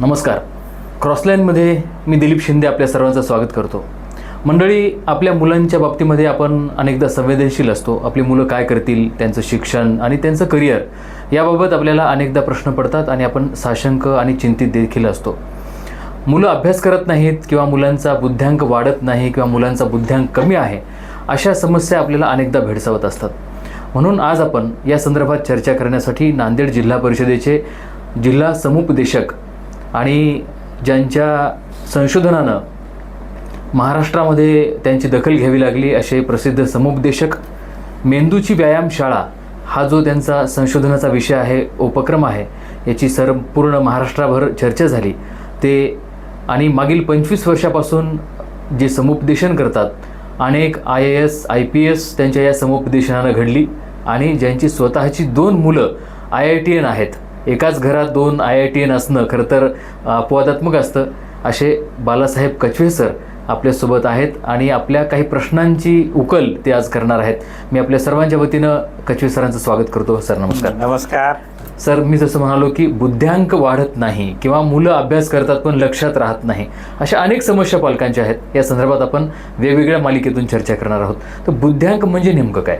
नमस्कार. क्रॉसलाईनमध्ये मी दिलीप शिंदे आपल्या सर्वांचं स्वागत करतो. मंडळी आपल्या मुलांच्या बाबतीमध्ये आपण अनेकदा संवेदनशील असतो. आपली मुलं काय करतील त्यांचं शिक्षण आणि त्यांचं करिअर याबाबत आपल्याला अनेकदा प्रश्न पडतात आणि आपण साशंक आणि चिंतित देखील असतो. मुलं अभ्यास करत नाहीत किंवा मुलांचा बुद्ध्यांक वाढत नाही किंवा मुलांचा बुद्ध्यांक कमी आहे अशा समस्या आपल्याला अनेकदा भेडसावत असतात. म्हणून आज आपण या संदर्भात चर्चा करण्यासाठी नांदेड जिल्हा परिषदेचे जिल्हा समुपदेशक आणि ज्यांच्या संशोधनानं महाराष्ट्रामध्ये त्यांची दखल घ्यावी लागली असे प्रसिद्ध समुपदेशक मेंदूची व्यायामशाळा हा जो त्यांचा संशोधनाचा विषय आहे उपक्रम आहे याची संपूर्ण महाराष्ट्राभर चर्चा झाली. ते आणि मागील पंचवीस वर्षापासून जे समुपदेशन करतात अनेक I A S I P S त्यांच्या या समुपदेशनानं घडली आणि ज्यांची स्वतःची दोन मुलं आय आय टी एन आहेत एकाच घरात दोन आय आय टी एन असणं खरं तर अपवादात्मक असतं. असे बालासाहेब कचवे सर आपल्यासोबत आहेत आणि आपल्या काही प्रश्नांची उकल ते आज करणार आहेत. मी आपल्या सर्वांच्या वतीनं कचवे सरांचं स्वागत करतो. सर नमस्कार. नमस्कार. सर मी जसं म्हणालो की बुद्ध्यांक वाढत नाही किंवा मुलं अभ्यास करतात पण लक्षात राहत नाही अशा अनेक समस्या पालकांच्या आहेत. या संदर्भात आपण वेगवेगळ्या मालिकेतून चर्चा करणार आहोत. तर बुद्ध्यांक म्हणजे नेमकं काय?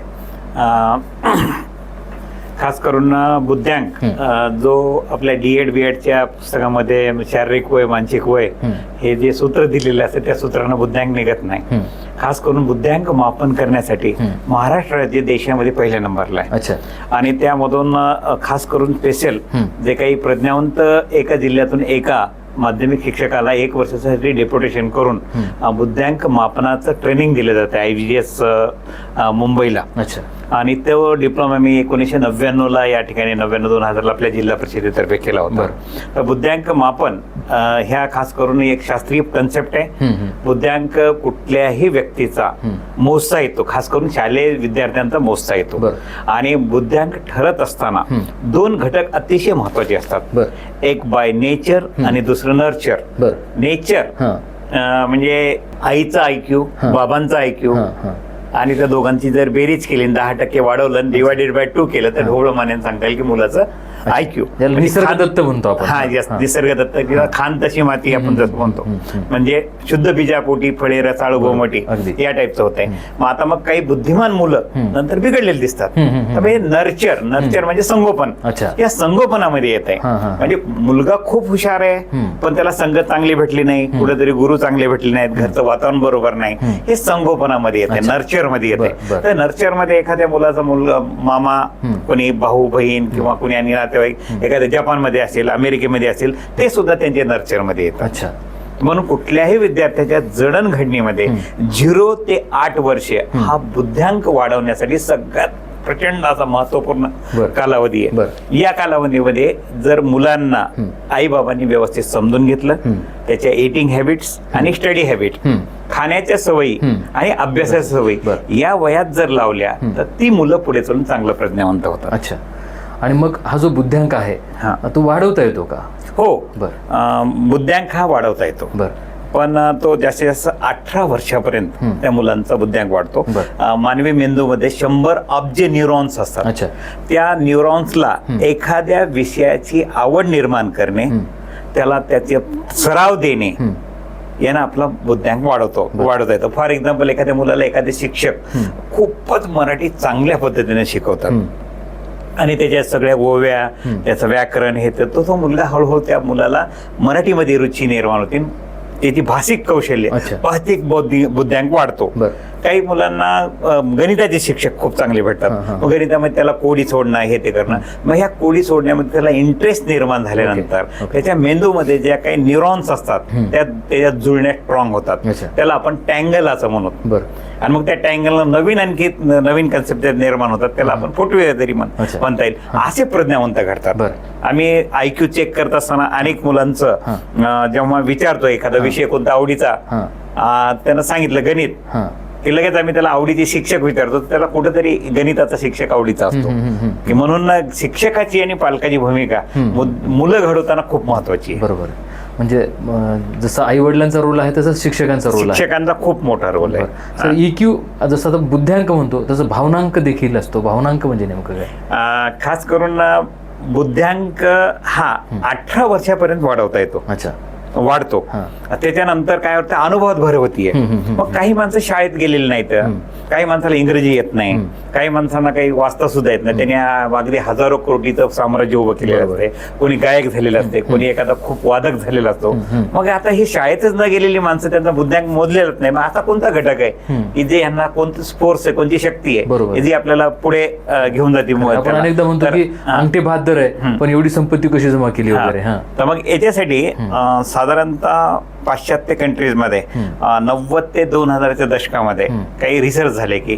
खास करून बुद्ध्यांक जो आपल्या डी एड बी एडच्या पुस्तकामध्ये शारीरिक वय मानसिक वय हं. जे सूत्र दिलेले असते त्या सूत्रानं बुद्ध्यांक निघत नाही. खास करून बुद्ध्यांक मापन करण्यासाठी. महाराष्ट्र राज्य देशामध्ये पहिल्या नंबरला आहे अच्छा आणि त्यामधून खास करून स्पेशल. जे काही प्रज्ञावंत एका जिल्ह्यातून एका माध्यमिक शिक्षकाला एक वर्षासाठी डेप्युटेशन करून बुद्ध्यांक मापनाचं ट्रेनिंग दिलं जातं आय व्ही एस मुंबईला अच्छा आणि तो डिप्लोमा मी एकोणीसशे नव्याण्णवला या ठिकाणी नव्याण्णव दोन हजारला आपल्या जिल्हा परिषदेतर्फे केला होता. तर बुद्ध्यांक मापन ह्या खास करून एक शास्त्रीय कन्सेप्ट आहे. बुद्ध्यांक कुठल्याही व्यक्तीचा. मोजता येतो खास करून शालेय विद्यार्थ्यांचा मोजता येतो. आणि बुद्ध्यांक ठरत असताना. दोन घटक अतिशय महत्त्वाचे असतात एक बाय नेचर आणि दुसरं नर्चर. नेचर. म्हणजे आईचा हं. बाबांचा हां आणि त्या दोघांची जर बेरीज केली दहा टक्के वाढवलं डिवायडेड बाय टू केलं तर ढोबळ मानेने सांगता येईल की मुलाचं ऐक्यू याला निसर्गदत्त म्हणतो आपण. हा yes, हां. निसर्ग दत्त किंवा खान तशी माती आपण जसं म्हणतो. म्हणजे शुद्ध बीजापोटी फळे रसाळू गोमटी. या टाईपचं होत आहे मग आता मग काही बुद्धिमान मुलं. नंतर बिघडलेली दिसतात हे नर्चर नर्चर म्हणजे संगोपन अच्छा. या संगोपनामध्ये येत. आहे म्हणजे मुलगा खूप हुशार आहे. पण त्याला संगत चांगली भेटली नाही कुठेतरी गुरु चांगले भेटले नाहीत घरचं वातावरण बरोबर नाही. हे संगोपनामध्ये येते. नर्चरमध्ये येते. तर नर्चरमध्ये एखाद्या मुलाचा मुलगा मामा. कोणी भाऊ बहीण किंवा कोणी आणि नातेवाईक एखाद्या जपानमध्ये असेल अमेरिकेमध्ये असेल ते सुद्धा त्यांच्या नर्चरमध्ये येतात अच्छा म्हणून कुठल्याही विद्यार्थ्याच्या जडणघडणीमध्ये झिरो ते आठ वर्षे हा बुद्ध्यांक वाढवण्यासाठी सगळ्यात प्रचंड असा महत्त्वपूर्ण. कालावधी आहे. या कालावधीमध्ये जर मुलांना. आई बाबांनी व्यवस्थित समजून घेतलं. त्याच्या एटिंग हॅबिट्स आणि स्टडी हॅबिट. खाण्याच्या सवयी. आणि अभ्यासाच्या सवयी. या वयात जर लावल्या. तर ती मुलं पुढे चलून चांगलं प्रज्ञावंत होतात अच्छा आणि मग हा जो बुद्ध्यांक आहे हा. तो वाढवता येतो का हो बरं. बुद्ध्यांक हा वाढवता येतो बरं पण तो जास्तीत जास्त अठरा वर्षापर्यंत. त्या मुलांचा बुद्ध्यांक वाढतो मानवी मेंदूमध्ये शंभर अब्ज न्यूरॉन्स असतात अच्छा त्या न्यूरॉन्सला. एखाद्या विषयाची आवड निर्माण करणे. त्याला त्याचे सराव देणे. यानं आपला बुद्ध्यांक वाढवतो. वाढवता येतो फॉर एक्झाम्पल एखाद्या मुलाला एखादे शिक्षक. खूपच मराठी चांगल्या पद्धतीने शिकवतात. आणि त्याच्या सगळ्या ओव्या. त्याचं व्याकरण हे तर तो तो मुलगा हळूहळू त्या मुलाला मराठीमध्ये रुची निर्माण होती त्याची भाषिक कौशल्य. भाषिक बौद्धी बुद्ध्यांक वाढतो काही मुलांना गणिताचे शिक्षक खूप चांगले. भेटतात मग गणितामध्ये त्याला कोडी सोडणं हे ते करणं मग ह्या कोडी सोडण्यामध्ये त्याला इंटरेस्ट निर्माण झाल्यानंतर. त्याच्या मेंदूमध्ये ज्या काही न्यूरॉन्स असतात. त्या त्याच्यात जुळण्यात स्ट्रॉंग होतात. त्याला आपण टँगल असं म्हणू बरं आणि मग त्या टँगलला नवीन आणखी नवीन कन्सेप्ट निर्माण होतात त्याला आपण फुटवे तरी. म्हणता येईल असे प्रज्ञावंत घडतात बरं. आम्ही आयक्यू चेक करत असताना अनेक मुलांचं जेव्हा विचारतो एखादा विषय कोणता आवडीचा त्यानं सांगितलं गणित. की लगेच आम्ही त्याला आवडीचे शिक्षक विचारतो. त्याला कुठेतरी गणिताचा शिक्षक आवडीचा असतो. की म्हणून ना शिक्षकाची आणि पालकाची भूमिका मुलं घडवताना खूप महत्वाची आहे. बरोबर. म्हणजे जसा आई वडिलांचा रोल आहे तसं शिक्षकांचा रोल आहे. शिक्षकांचा खूप मोठा रोल आहे. सर ई क्यू जसं आता बुद्ध्यांक म्हणतो तसं भावनांक देखील असतो. भावनांक म्हणजे नेमकं काय? खास करून बुद्ध्यांक हा अठरा वर्षापर्यंत वाढवता येतो. अच्छा. वाढतो. त्याच्यानंतर काय होतं अनुभवात भर होतीये. मग काही माणसं शाळेत गेलेली नाहीत काही माणसाला इंग्रजी येत नाही. काही माणसांना काही वाचता सुद्धा येत नाही त्यांनी अगदी हजारो कोटीचं साम्राज्य उभं केलेलं. असते कोणी गायक झालेलं असते कोणी एखादा खूप वादक झालेला असतो. मग आता ही शाळेतच न गेलेली माणसं त्यांचा बुद्ध्यांक मोजलेलंच नाही मग आता कोणता घटक आहे. की जे यांना कोणतं स्पोर्ट्स आहे कोणती शक्ती. आहे जी आपल्याला पुढे घेऊन जाते. अनेकदा म्हणतो की. अंगठी बहादर आहे. पण एवढी संपत्ती कशी जमा केली वगैरे तर मग याच्यासाठी साधारणतः पाश्चात्य कंट्रीजमध्ये हम्म. अं, नव्वद ते दोन हजाराच्या दशकामध्ये. काही रिसर्च झाले की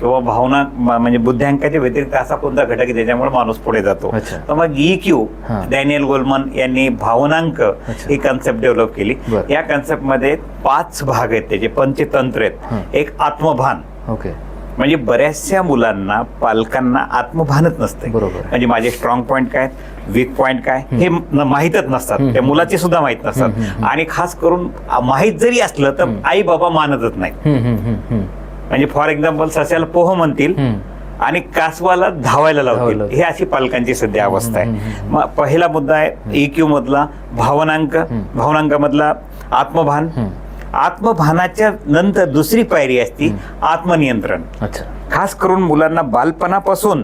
किंवा भावना म्हणजे बुद्ध्यांकाच्या व्यतिरिक्त असा कोणता घटक आहे त्याच्यामुळे माणूस पुढे जातो. तर मग ई क्यू. डॅनियल गोलमन यांनी भावनांक. ही कन्सेप्ट डेव्हलप केली. या कन्सेप्टमध्ये पाच भाग आहेत त्याचे पंचतंत्र. आहेत एक आत्मभान ओके म्हणजे बऱ्याचशा मुलांना पालकांना आत्मभानच नसते बरोबर. म्हणजे माझे स्ट्रॉंग पॉईंट काय वीक पॉईंट काय हे माहीतच नसतात. त्या मुलाचे सुद्धा माहीत नसतात. आणि खास करून माहीत जरी असलं तर आई बाबा मानतच नाही. म्हणजे फॉर एक्झाम्पल सस्याला पोह म्हणतील. आणि कासवाला धावायला लावतील. ही अशी पालकांची सध्या अवस्था आहे मग पहिला मुद्दा आहे EQ मधला भावनांक भावनांकामधला आत्मभान. आत्मभानाच्या नंतर दुसरी पायरी असती आत्मनियंत्रण अच्छा खास करून मुलांना बालपणापासून.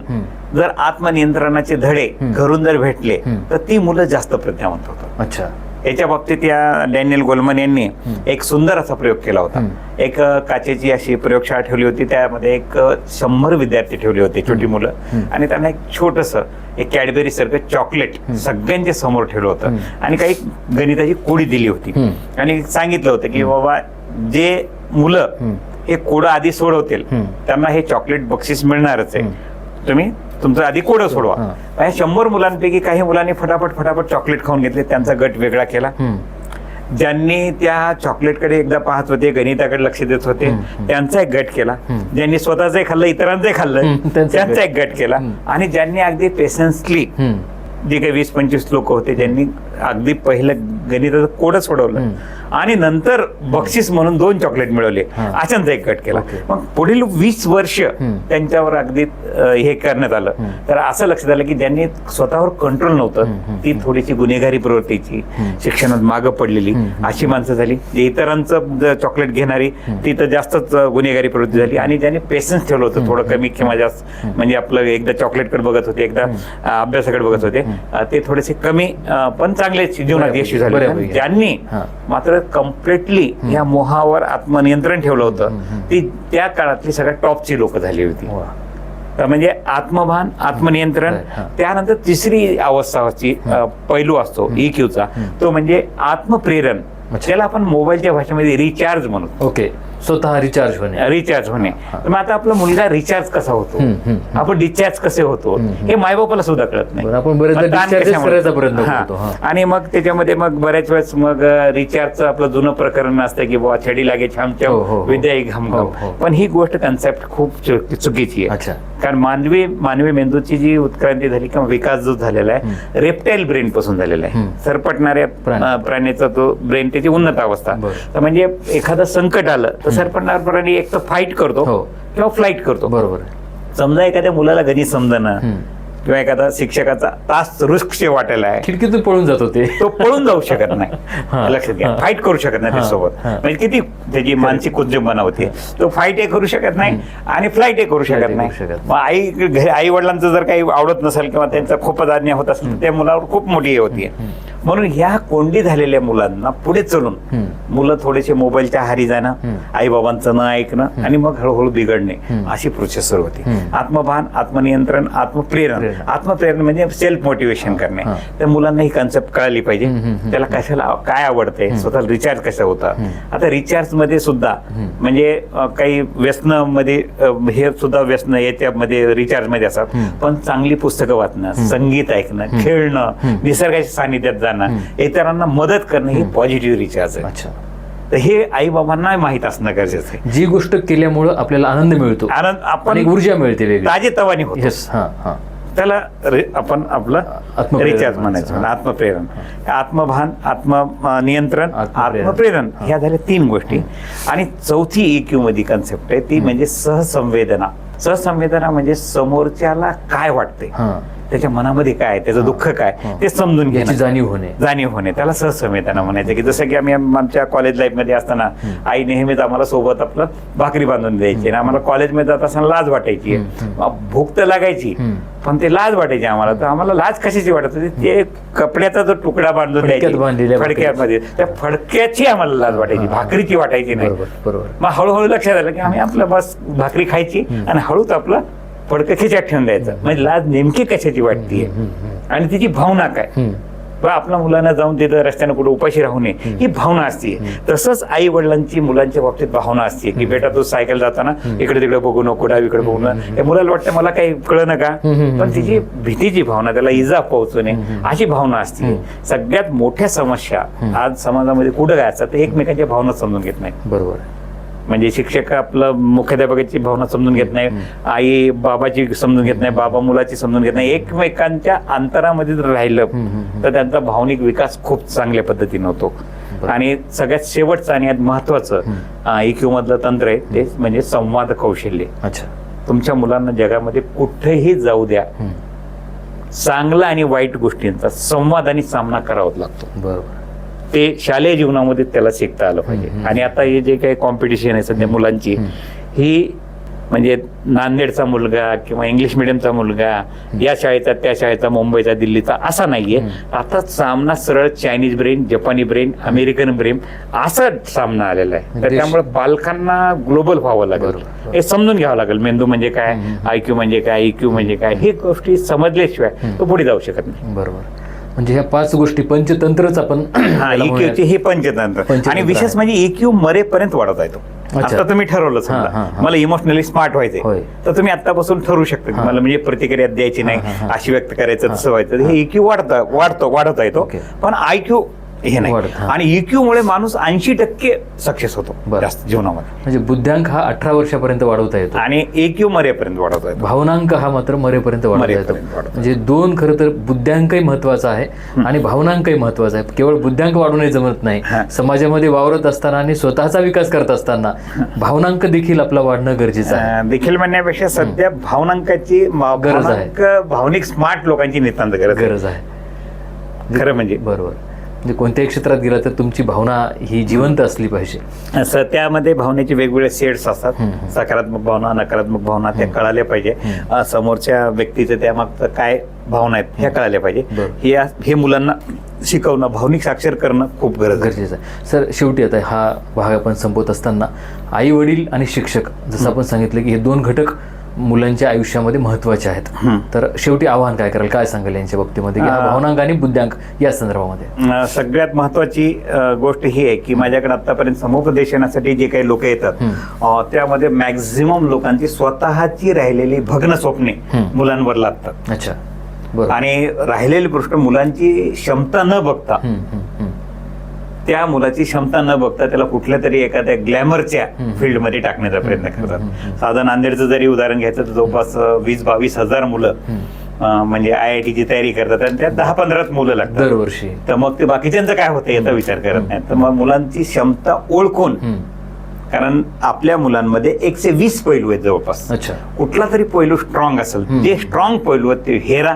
जर आत्मनियंत्रणाचे धडे. घरून जर भेटले. तर ती मुलं जास्त प्रज्ञावंत होतात अच्छा याच्या बाबतीत या डॅनियल गोलमन यांनी एक सुंदर असा प्रयोग केला होता. एक काचेची अशी प्रयोगशाळा ठेवली होती त्यामध्ये एक शंभर विद्यार्थी ठेवले होते छोटी मुलं. आणि त्यांना एक छोटस एक कॅडबेरी सारखं चॉकलेट सगळ्यांच्या समोर ठेवलं होतं. आणि काही गणिताची कोडी दिली होती. आणि सांगितलं होतं की बाबा जे मुलं. हे कोडं आधी सोडवतील. त्यांना हे चॉकलेट बक्षीस मिळणारच आहे. तुम्ही तुमचं आधी कोडं सोडवा. या शंभर मुलांपैकी काही मुलांनी फटाफट फटाफट चॉकलेट खाऊन घेतले त्यांचा गट वेगळा केला. ज्यांनी त्या चॉकलेटकडे एकदा पाहत होते गणिताकडे लक्ष देत होते. त्यांचा एक गट केला. ज्यांनी स्वतःच खाल्लं इतरांचंही खाल्लं त्यांचा. एक गट केला. आणि ज्यांनी अगदी पेशन्सली. जे काही वीस पंचवीस लोक होते ज्यांनी अगदी पहिलं गणिताचं कोडं सोडवलं. आणि नंतर बक्षीस म्हणून दोन चॉकलेट मिळवले. अशांचा एक गट केला. मग पुढील वीस वर्ष. त्यांच्यावर अगदी हे करण्यात आलं. तर असं लक्षात आलं की ज्यांनी स्वतःवर कंट्रोल नव्हतं ती थोडीशी गुन्हेगारी प्रवृत्तीची. शिक्षणात मागं पडलेली. अशी माणसं झाली जे इतरांचं चॉकलेट घेणारी ती तर जास्तच गुन्हेगारी प्रवृत्ती झाली आणि ज्यांनी पेशन्स ठेवलं होतं थोडं कमी किंवा जास्त म्हणजे आपलं एकदा चॉकलेटकडे बघत होते एकदा अभ्यासाकडे बघत होते ते थोडेसे कमी पण चांगले जीवनात यशस्वी झाले. ज्यांनी. मात्र कम्प्लिटली या मोहावर आत्मनियंत्रण ठेवलं होतं. ती त्या काळातली सगळ्यात टॉपची लोक झाली होती. म्हणजे आत्मभान आत्मनियंत्रण. त्यानंतर तिसरी अवस्थाची पैलू असतो ईक्यूचा तो म्हणजे आत्मप्रेरण. त्याला आपण मोबाईलच्या भाषेमध्ये रिचार्ज म्हणतो. ओके. स्वतः रिचार्ज होणे. रिचार्ज होणे. मग आता आपला मुलगा रिचार्ज कसा होतो. आपण डिस्चार्ज कसे होतो. हे मायबापाला सुद्धा कळत नाही. आपण प्रयत्न. आणि मग त्याच्यामध्ये मग बऱ्याच वेळेस मग रिचार्जचं आपलं जुनं प्रकरण असतं की बाबा छडी लागे हो, हो, हो. विद्या ही हो, हो. पण ही गोष्ट कन्सेप्ट खूप चुकीची आहे. अच्छा. कारण मानवी मानवी मेंदूची जी उत्क्रांती झाली किंवा विकास जो झालेला आहे रेप्टाईल ब्रेन पासून झालेला आहे. सरपटणाऱ्या प्राण्याचा तो ब्रेन त्याची उन्नत अवस्था. तर म्हणजे एखादं संकट आलं तर सरपटणारा प्राणी एक तर फाईट करतो हो. किंवा फ्लाईट करतो. बरोबर आहे. समजा एखाद्या मुलाला गणित समजणं हम्म. किंवा एखादा शिक्षकाचा तास रुक्ष वाटायला आहे खिडकीतून पळून जात होते तो पळून जाऊ शकत हा. नाही लक्षात घ्या. फाईट करू शकत नाही. त्यासोबत. म्हणजे किती त्याची मानसिक उद्यमना होती. तो फाईट हे करू शकत नाही आणि फ्लाईट हे करू शकत नाही. मग आई घरी आई वडिलांचं जर काही आवडत नसेल किंवा त्यांचा खूपच आज्ञा होत असेल त्या मुलावर खूप मोठी हे होती. म्हणून ह्या कोंडी झालेल्या मुलांना पुढे चलून. मुलं थोडेसे मोबाईलच्या आहारी जाणं. आई बाबांचं न ऐकणं आणि मग हळूहळू बिघडणे. अशी प्रोसेस सुरू होती. आत्मभान आत्मनियंत्रण आत्मप्रेरण प्रेरणा. आत्मप्रेरण म्हणजे सेल्फ मोटिवेशन करणे. त्या मुलांना ही कन्सेप्ट कळाली पाहिजे. त्याला कशाला काय आवडते स्वतःला रिचार्ज कसं होतं. आता रिचार्जमध्ये सुद्धा. म्हणजे काही व्यसनमध्ये अ, हे सुद्धा व्यसन याच्यामध्ये रिचार्जमध्ये असतात. पण चांगली पुस्तकं वाचणं संगीत ऐकणं खेळणं. निसर्गाच्या सानिध्यात जाणं हम्म. इतरांना मदत करणं ही पॉझिटिव्ह रिचार्ज आहे. अच्छा. तर हे आई बाबांना माहीत असणं गरजेचं आहे. जी गोष्ट केल्यामुळं आपल्याला आनंद मिळतो. आनंद आपण ऊर्जा मिळते ताजे तवानी होतो. हा हा. त्याला आपण आपलं रिचार्ज म्हणायचं. आत्मप्रेरण. आत्मभान आत्म अं, नियंत्रण आत्मप्रेरण. ह्या झाल्या तीन गोष्टी. आणि चौथी EQ मध्ये कन्सेप्ट आहे ती म्हणजे सहसंवेदना. सहसंवेदना म्हणजे समोरच्याला काय वाटते हा. त्याच्या मनामध्ये काय त्याचं दुःख काय ते समजून याची घेणं. जाणीव होणे. जाणीव होणे. त्याला सहसंवेदना म्हणायचं की जसं की आम्ही आम- आमच्या कॉलेज लाईफमध्ये असताना आई नेहमीच आम्हाला सोबत आपलं भाकरी बांधून द्यायची आणि आम्हाला कॉलेजमध्ये जात असताना लाज वाटायची. भूक तर लागायची पण ते लाज वाटायची आम्हाला. तर आम्हाला लाज कशाची वाटत होती? ते कपड्याचा जो तुकडा बांधून द्यायची. फडक्यामध्ये. त्या फडक्याची आम्हाला लाज वाटायची. भाकरीची वाटायची नाही. बरोबर मग हळूहळू लक्षात आलं की आम्ही आपलं बस भाकरी खायची आणि हळूच आपलं फडकं खिच्यात ठेवून द्यायचं. म्हणजे लाज नेमकी कशाची वाटतीये? आणि तिची भावना काय? आपल्या मुलांना जाऊन तिथं रस्त्यानं कुठे उपाशी राहू नये ही भावना असते तसंच आई वडिलांची मुलांच्या बाबतीत भावना असते की बेटा तू सायकल जाताना इकडे तिकडे बघू नको डावीकडे बघू नको. मुलाला वाटतं मला काही कळलं का? पण तिची भीतीची भावना त्याला इजा पोहोचू नये अशी भावना असते सगळ्यात मोठ्या समस्या आज समाजामध्ये कुठं काय असतात ते एकमेकांच्या भावना समजून घेत नाही बरोबर. म्हणजे शिक्षक आपलं मुख्याध्यापकाची भावना समजून घेत नाही आई बाबाची समजून घेत नाही बाबा मुलाची समजून घेत नाही एकमेकांच्या अंतरामध्ये जर राहिलं तर त्यांचा भावनिक विकास खूप चांगल्या पद्धतीने होतो. आणि सगळ्यात शेवटचं आणि महत्वाचं इक्यू मधलं तंत्र आहे ते म्हणजे संवाद कौशल्य. अच्छा. तुमच्या मुलांना जगामध्ये कुठेही जाऊ द्या चांगला आणि वाईट गोष्टींचा संवाद आणि सामना करावाच लागतो. बरोबर. ते शालेय जीवनामध्ये त्याला शिकता आलं पाहिजे. आणि आता हे जे काही कॉम्पिटिशन आहे सध्या मुलांची ही म्हणजे नांदेडचा मुलगा किंवा इंग्लिश मिडियमचा मुलगा या शाळेचा त्या शाळेचा मुंबईचा दिल्लीचा असा नाहीये. आता सामना सरळ चायनीज ब्रेन जपानी ब्रेन अमेरिकन ब्रेन असा सामना आलेला आहे. तर त्यामुळे पालकांना ग्लोबल व्हावं लागेल. हे समजून घ्यावं लागेल. मेंदू म्हणजे काय आयक्यू म्हणजे काय इक्यू म्हणजे काय हे गोष्टी समजल्याशिवाय तो पुढे जाऊ शकत नाही. बरोबर. म्हणजे ह्या पाच गोष्टी पंचतंत्रच आपण हा EQ म्हणूया. चे हे पंचतंत्र पंचतंत्र आणि विशेष आहे. म्हणजे EQ मरेपर्यंत वाढवता येतो अच्छा. आता तुम्ही ठरवलं हा, हा, समजा हा. मला इमोशनली स्मार्ट होय. व्हायचंय तर तुम्ही आतापासून ठरवू शकता की मला म्हणजे प्रतिक्रिया द्यायची नाही. अशी व्यक्त करायचं तसं व्हायचं हे इक्यू वाढता वाढतो वाढवता येतो ओके. पण आयक्यू हे नाही. वाढत, हा. आणि EQ मुळे माणूस ऐंशी टक्के सक्सेस होतो बरं. जास्त जीवनामध्ये. म्हणजे बुद्ध्यांक हा अठरा वर्षापर्यंत वाढवता येतो. आणि EQ मरेपर्यंत वाढवता येतो. भावनांक हा मात्र मरेपर्यंत वाढवता येतो. मरेपर्यंत वाढवता म्हणजे दोन खरं तर बुद्ध्यांकही महत्त्वाचा आहे आणि भावनांकही महत्त्वाचा आहे. केवळ बुद्ध्यांक वाढवणे जमत नाही. समाजामध्ये वावरत असताना आणि स्वतःचा विकास करत असताना भावनांक देखील आपला वाढणं गरजेचं आहे. अं, देखील म्हणण्यापेक्षा सध्या भावनांकाची मा- गरज आहे. भावनांक भावनिक स्मार्ट लोकांची नितांत गरज आहे. गरज आहे. खरं म्हणजे. बरोबर. म्हणजे कोणत्याही क्षेत्रात गेला तर तुमची भावना ही जिवंत असली पाहिजे. असं त्यामध्ये भावनेचे वेगवेगळे शेड्स असतात. सकारात्मक भावना नकारात्मक भावना त्या कळाल्या पाहिजे. समोरच्या व्यक्तीचं त्यामागचं काय भावना आहेत ह्या कळाल्या पाहिजे. हे हे मुलांना शिकवणं भावनिक साक्षर करणं खूप गरज गरजेचं आहे. सर शेवटी आता हा भाग आपण संपवत असताना आई वडील आणि शिक्षक जसं आपण सांगितलं की हे दोन घटक मुलांच्या आयुष्यामध्ये महत्त्वाचे आहेत. तर शेवटी आव्हान काय कराल? काय सांगाल यांच्या बाबतीमध्ये भावनांक आणि बुद्ध्यांक या संदर्भामध्ये. सगळ्यात महत्वाची गोष्ट ही आहे की माझ्याकडे आतापर्यंत समुपदेशनासाठी जे काही लोक येतात त्यामध्ये मॅक्झिमम लोकांची स्वतःची राहिलेली भग्न स्वप्ने मुलांवर लागतात. अच्छा. आणि राहिलेली गोष्ट मुलांची क्षमता न बघता. त्या मुलाची क्षमता न बघता त्याला कुठल्या तरी एखाद्या ग्लॅमरच्या फील्डमध्ये टाकण्याचा प्रयत्न करतात. साधं नांदेडचं जरी उदाहरण घ्यायचं तर जवळपास वीस बावीस हजार मुलं म्हणजे आय आय टीची तयारी करतात आणि त्यात दहा पंधराच मुलं लागतात. दरवर्षी. तर मग ते बाकीच्यांचं काय होतं याचा विचार करत नाही तर मग मुलांची क्षमता ओळखून. कारण आपल्या मुलांमध्ये एकशे वीस पैलू आहेत जवळपास. अच्छा. कुठला तरी पैलू स्ट्रॉंग असेल ते स्ट्रॉंग पैलू आहेत ते हेरा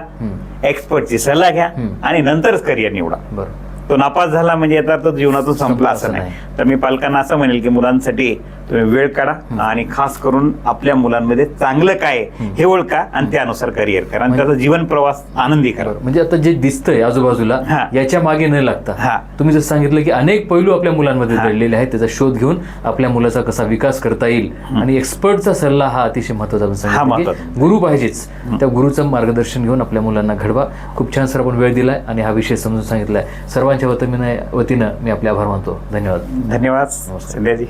एक्सपर्टची सल्ला घ्या आणि नंतरच करिअर निवडा. बरं. तो नापास झाला म्हणजे याचा अर्थ जीवनातून संपला असं नाही. तर मी पालकांना असं म्हणेल की मुलांसाठी तुम्ही वेळ काढा आणि खास करून आपल्या मुलांमध्ये चांगलं काय हे ओळखा आणि त्यानुसार करिअर करा आणि त्याचा जीवन प्रवास आनंदी करा. म्हणजे आता जे दिसतंय आजूबाजूला. याच्या मागे न. लागता तुम्ही जसं सांगितलं की अनेक पैलू आपल्या मुलांमध्ये. दडलेले आहेत त्याचा शोध घेऊन आपल्या मुलाचा कसा विकास करता येईल आणि एक्सपर्टचा सल्ला हा अतिशय महत्त्वाचा. गुरु पाहिजेच त्या गुरुचं मार्गदर्शन घेऊन आपल्या मुलांना घडवा खूप छान सर आपण वेळ दिलाय आणि हा विषय समजून सांगितलाय सर्वांच्या वतीने वतीनं मी आपले आभार मानतो. धन्यवाद. धन्यवाद संध्याजी.